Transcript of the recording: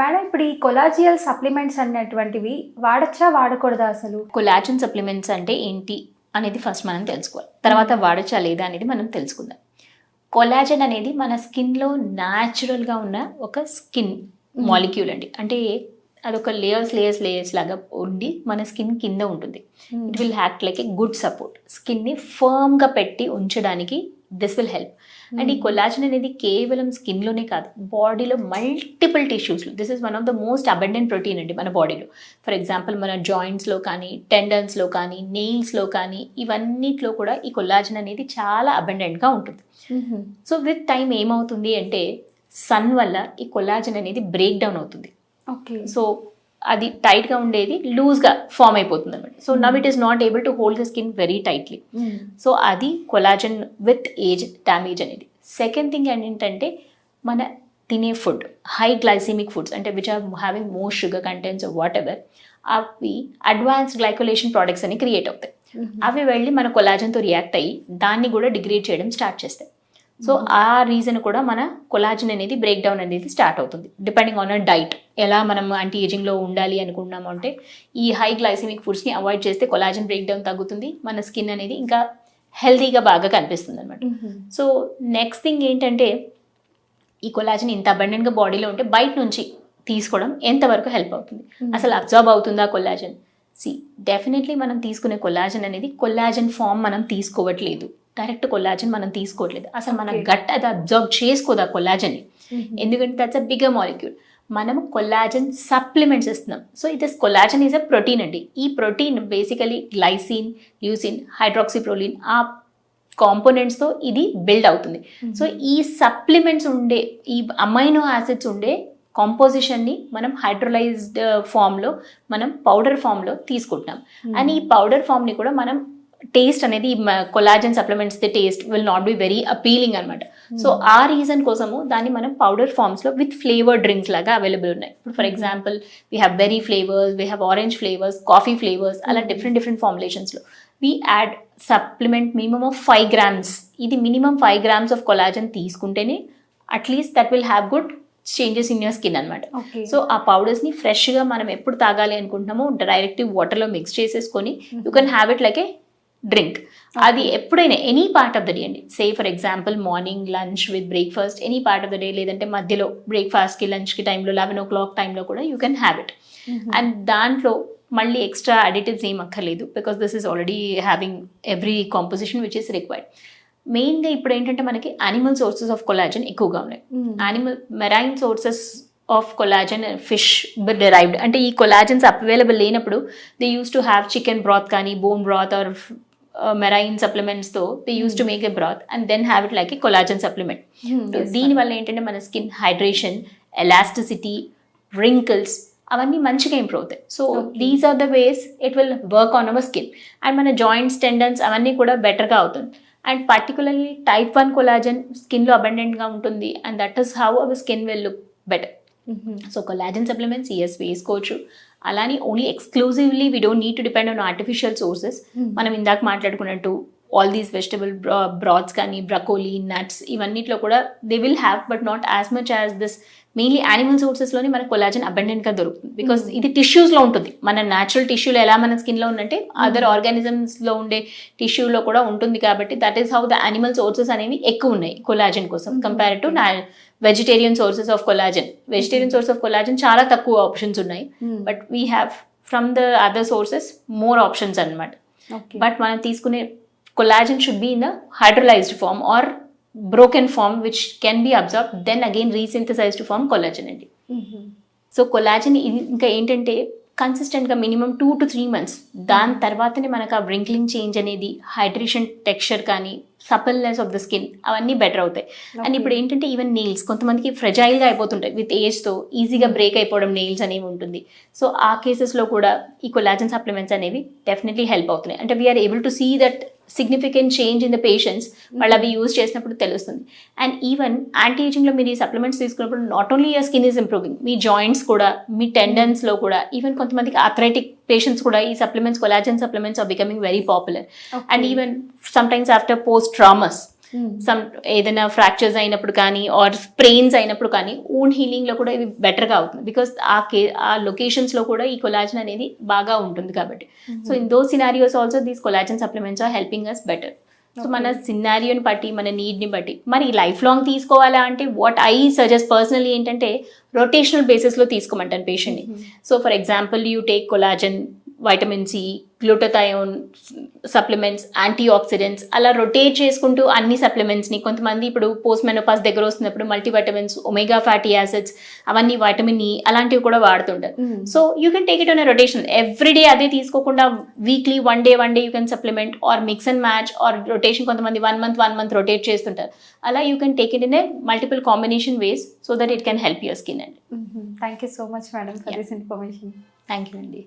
Madam ఇప్పుడు ఈ కొలాజియల్ supplements అనేటువంటివి వాడచ్చా వాడకూడదా అసలు? కొలాజన్ సప్లిమెంట్స్ అంటే ఏంటి అనేది ఫస్ట్ మనం తెలుసుకోవాలి. తర్వాత వాడచ్చా లేదా అనేది మనం తెలుసుకుందాం. కొలాజన్ అనేది మన స్కిన్లో న్యాచురల్గా ఉన్న ఒక స్కిన్ మాలిక్యూల్ అండి. అంటే అదొక లేయర్స్ లేయర్స్ లేయర్స్ లాగా ఉండి మన స్కిన్ కింద ఉంటుంది. It will act like a good support స్కిన్ని ఫర్మ్గా పెట్టి ఉంచడానికి దిస్ విల్ హెల్ప్ అండ్ ఈ కొలాజన్ అనేది కేవలం స్కిన్లోనే కాదు బాడీలో multiple టిష్యూస్లో this is one of the most abundant protein అండి మన బాడీలో ఫర్ ఎగ్జాంపుల్ మన జాయింట్స్లో కానీ టెండన్స్లో కానీ నెయిల్స్లో కానీ ఇవన్నిట్లో కూడా ఈ కొలాజన్ అనేది చాలా అబెండెంట్గా ఉంటుంది. సో విత్ టైం ఏమవుతుంది అంటే సన్ వల్ల ఈ కొలాజన్ అనేది బ్రేక్ డౌన్ అవుతుంది. ఓకే సో అది టైట్గా ఉండేది లూజ్గా ఫామ్ అయిపోతుంది అనమాట so now it is not able to hold the skin very tightly so అది కొలాజన్ విత్ ఏజ్ డ్యామేజ్ అనేది. సెకండ్ థింగ్ ఏంటంటే మన తినే ఫుడ్ హై గ్లైసెమిక్ ఫుడ్స్ అంటే which are having more sugar contents whatever అవి advance glycation products అని create అవుతాయి. అవి వెళ్ళి మన కొలాజన్తో రియాక్ట్ అయ్యి దాన్ని కూడా డిగ్రేడ్ చేయడం స్టార్ట్ చేస్తాయి. సో ఆ రీజన్ కూడా మన కొలాజన్ అనేది బ్రేక్ డౌన్ అనేది స్టార్ట్ అవుతుంది. డిపెండింగ్ ఆన్ అ డైట్ ఎలా మనం యాంటీ ఏజింగ్లో ఉండాలి అనుకున్నాము అంటే ఈ హై గ్లైసెమిక్ ఫుడ్స్ని అవాయిడ్ చేస్తే కొలాజన్ బ్రేక్ డౌన్ తగ్గుతుంది. మన స్కిన్ అనేది ఇంకా హెల్తీగా బాగా కనిపిస్తుంది అనమాట సో నెక్స్ట్ థింగ్ ఏంటంటే ఈ కొలాజన్ ఇంత అబండెంట్గా బాడీలో ఉంటే బయట నుంచి తీసుకోవడం ఎంతవరకు హెల్ప్ అవుతుంది? అసలు అబ్జర్వ్ అవుతుందా కొలాజన్ సి డెఫినెట్లీ మనం తీసుకునే కొలాజన్ అనేది కొలాజన్ ఫామ్ మనం తీసుకోవట్లేదు. డైరెక్ట్ కొలాజన్ మనం తీసుకోవట్లేదు. అసలు మన. గట్ అది అబ్జర్వ్ చేసుకోదా కొలాజన్ని ఎందుకంటే దట్స్ అ బిగ్గర్ మాలిక్యూల్ మనం కొలాజన్ సప్లిమెంట్స్ ఇస్తున్నాం. సో ఇది కొలాజన్ ఈజ్ అ ప్రోటీన్ అండి. ఈ protein basically glycine leucine hydroxyproline ఆ కాంపోనెంట్స్తో ఇది బిల్డ్ అవుతుంది. సో ఈ సప్లిమెంట్స్ ఉండే ఈ అమైనో యాసిడ్స్ ఉండే కాంపోజిషన్ని మనం హైడ్రోలైజ్డ్ ఫామ్లో మనం పౌడర్ ఫామ్లో తీసుకుంటున్నాం. అండ్ ఈ పౌడర్ ఫామ్ని కూడా మనం టేస్ట్ అనేది collagen supplements the taste will not be very appealing అనమాట సో ఆ రీజన్ కోసము దాన్ని మనం పౌడర్ ఫామ్స్లో విత్ ఫ్లేవర్ డ్రింక్స్ లాగా అవైలబుల్ ఉన్నాయి. ఇప్పుడు for example we have berry flavours we have orange flavours coffee flavours అలా different different ఫార్ములేషన్స్లో we add supplement minimum of five grams ఇది minimum five grams of collagen తీసుకుంటేనే at least that will have good changes in your skin అనమాట so ఆ పౌడర్స్ని ఫ్రెష్గా మనం ఎప్పుడు తాగాలి అనుకుంటున్నామో డైరెక్ట్ వాటర్లో మిక్స్ చేసేసుకొని you can have it like a drink అది ఎప్పుడైనా any part of the day అండి. Say for example morning lunch with breakfast any part of the day లేదంటే మధ్యలో బ్రేక్ఫాస్ట్కి లంచ్కి టైంలో లెవెన్ ఓ క్లాక్ టైంలో కూడా you can have it and దాంట్లో మళ్ళీ ఎక్స్ట్రా అడిటివ్స్ ఏం అక్కర్లేదు because this is already having every composition which is required మెయిన్గా ఇప్పుడు ఏంటంటే మనకి యానిమల్ సోర్సెస్ ఆఫ్ కొలాజన్ ఎక్కువగా ఉన్నాయి. Animal marine sources of collagen fish derived అంటే ఈ కొలాజన్స్ అవైలబుల్ లేనప్పుడు they use to have chicken broth కానీ bone broth or marine సప్లిమెంట్స్తో they use to make a broth and then have it like a collagen supplement దీనివల్ల ఏంటంటే మన skin hydration elasticity wrinkles అవన్నీ మంచిగా improve అవుతాయి. So. These are the ways it will work on our skin and మన joints tendons అవన్నీ కూడా బెటర్గా అవుతుంది. And particularly type one collagen స్కిన్లో అబండెంట్గా ఉంటుంది. And that is how our skin will look better so collagen supplements yes వేసుకోవచ్చు అలానే only exclusively we don't need to depend on artificial sources మనం ఇందాక మాట్లాడుకున్నట్టు ఆల్ దీస్ వెజిటబుల్ బ్రాడ్స్ కానీ broccoli nuts ఇవన్నిట్లో కూడా they will have but not as much as this mainly animal సోర్సెస్లోనే మన collagen అబండెంట్గా దొరుకుతుంది. Because Hmm. ఇది టిష్యూస్లో ఉంటుంది. మన న్యాచురల్ టిష్యూలో ఎలా మన స్కిన్లో ఉందంటే అదర్ ఆర్గానిజమ్స్లో ఉండే టిష్యూలో కూడా ఉంటుంది కాబట్టి that is how the animal sources అనేవి ఎక్కువ ఉన్నాయి కొలాజన్ కోసం. Compare to vegetarian sources of collagen vegetarian source of collagen చాలా తక్కువ ఆప్షన్స్ ఉన్నాయి. But we have from the other sources more options అన్నమాట. ఓకే బట్ మనం తీసుకునే collagen should be in the hydrolysed form or broken form which can be observe then again resynthesised form collagen అండి so collagen ఇంకా ఏంటంటే కన్సిస్టెంట్గా minimum two to three months దాని తర్వాతనే మనకు ఆ వ్రింక్లింగ్ చేంజ్ అనేది హైడ్రేషన్ టెక్స్చర్ కానీ సపల్నెస్ ఆఫ్ ద స్కిన్ అవన్నీ బెటర్ అవుతాయి. అండ్ ఇప్పుడు ఏంటంటే ఈవెన్ నెయిల్స్ కొంతమందికి ఫ్రెజైల్గా అయిపోతుంటాయి. విత్ ఏజ్తో ఈజీగా బ్రేక్ అయిపోవడం నెయిల్స్ అనేవి ఉంటుంది. సో ఆ కేసెస్లో కూడా ఈ కొలాజన్ సప్లిమెంట్స్ అనేవి డెఫినెట్లీ హెల్ప్ అవుతున్నాయి. అంటే we are able to see that significant change in the patients వాళ్ళు అవి యూజ్ చేసినప్పుడు తెలుస్తుంది. అండ్ ఈవెన్ యాంటీ ఏజింగ్లో మీరు ఈ సప్లిమెంట్స్ తీసుకున్నప్పుడు not only your skin is improving me joints కూడా మీ టెండన్స్లో కూడా ఈవెన్ కొంతమందికి అథ్రైటిక్ పేషెంట్స్ కూడా ఈ supplements collagen supplements are becoming very popular and even sometimes after post traumas some ఏదైనా ఫ్రాక్చర్స్ అయినప్పుడు కానీ ఆర్ స్ప్రెయిన్స్ అయినప్పుడు కానీ ఓన్ హీలింగ్లో కూడా ఇది బెటర్గా అవుతుంది. బికాస్ ఆ కే ఆ లొకేషన్స్లో కూడా ఈ కొలాజన్ అనేది బాగా ఉంటుంది కాబట్టి. So in those scenarios also these collagen supplements are helping us better so మన సినారియోని బట్టి మన నీడ్ని బట్టి మరి లైఫ్ లాంగ్ తీసుకోవాలా అంటే వాట్ ఐ సజెస్ట్ పర్సనలీ ఏంటంటే రొటేషనల్ బేసిస్లో తీసుకోమంటాను పేషెంట్ని so for example you take collagen vitamin C glutathione supplements antioxidants అలా రొటేట్ చేసుకుంటూ అన్ని సప్లిమెంట్స్ని కొంతమంది ఇప్పుడు పోస్ట్ మెనోపాస్ దగ్గర వస్తున్నప్పుడు మల్టీవైటమిన్స్ ఒమేగా ఫ్యాటీ యాసిడ్స్ అవన్నీ వైటమిన్ ఈ అలాంటివి కూడా వాడుతుంటారు. So you can take it on rotation every day అదే తీసుకోకుండా weekly one day one day you can supplement or mix and match or rotation కొంతమంది one month one month rotate చేస్తుంటారు. అలా you can take it in a multiple combination ways so that it can help your skin అండి thank you so much madam for. This information thank you అండి.